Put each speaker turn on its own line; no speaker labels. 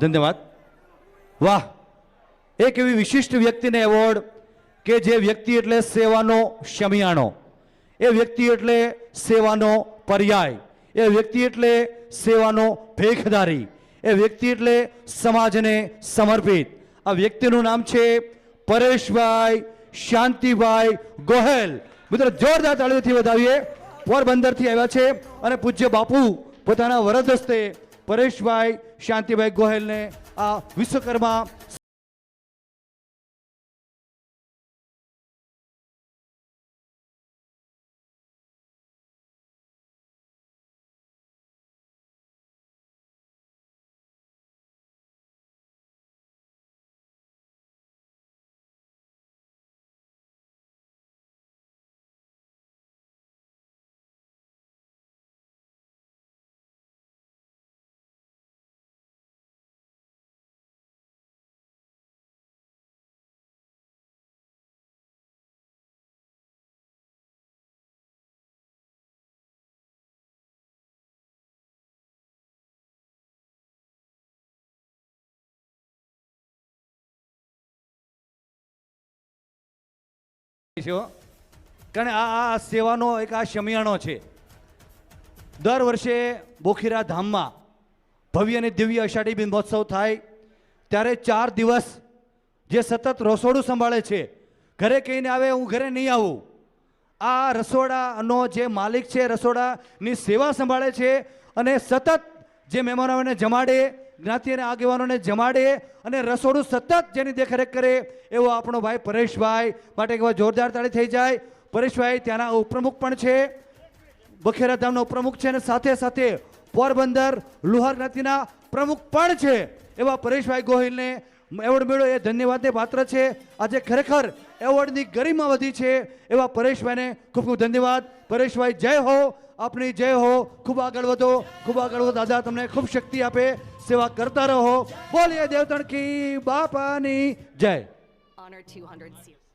ધન્યવાદ. વાહ. એક એવી વિશિષ્ટ વ્યક્તિને એવોર્ડ કે જે વ્યક્તિ એટલે સેવાનો શમિયાણો. એ વ્યક્તિ એટલે સેવાનો પર્યાય. એ વ્યક્તિ એટલે સેવાનો ભેખદારી એ વ્યક્તિ એટલે સમાજને સમર્પિત. આ વ્યક્તિનું નામ છે પરેશભાઈ શાંતિભાઈ ગોહેલ. મિત્રો, જોરદાર તાળીઓથી વધાવીએ. પોરબંદરથી આવ્યા છે અને પૂજ્ય બાપુ પોતાના વરદ હસ્તે પરેશભાઈ શાંતિભાઈ ગોહેલને આ વિશ્વકર્મા છે. કારણ આ આ સેવાનો એક આ શમિયાણો છે. દર વર્ષે બોખીરા ધામમાં ભવ્ય અને દિવ્ય અષાઢી બિન મહોત્સવ થાય. ત્યારે ચાર દિવસ જે સતત રસોડું સંભાળે છે, ઘરે કહીને આવે, હું ઘરે નહીં આવું. આ રસોડાનો જે માલિક છે, રસોડાની સેવા સંભાળે છે અને સતત જે મહેમાનોને જમાડે જ્ઞાતિ અને આગેવાનોને જમાડે અને રસોડું સતત જેની દેખરેખ કરે એવો આપણો ભાઈ પરેશભાઈ માટે એક જોરદાર તાળી થઈ જાય. પરેશભાઈ ત્યાંના ઉપપ્રમુખ પણ છે. બખેરા ધામનો પ્રમુખ છે અને સાથે સાથે પોરબંદર લુહાર જ્ઞાતિના પ્રમુખ પણ છે. એવા પરેશભાઈ ગોહિલને એવોર્ડ મેળવ્યો. એ ધન્યવાદને પાત્ર છે. આજે ખરેખર એવોર્ડની ગરિમા વધી છે. એવા પરેશભાઈને ખૂબ ખૂબ ધન્યવાદ. પરેશભાઈ, જય હો. આપની જય હો. ખૂબ આગળ વધો. ખૂબ આગળ વધો. દાદા, તમને ખૂબ શક્તિ આપે. સેવા કરતા રહો બોલીએ દેવતણ કી બાપાની જય
Honor 200 series.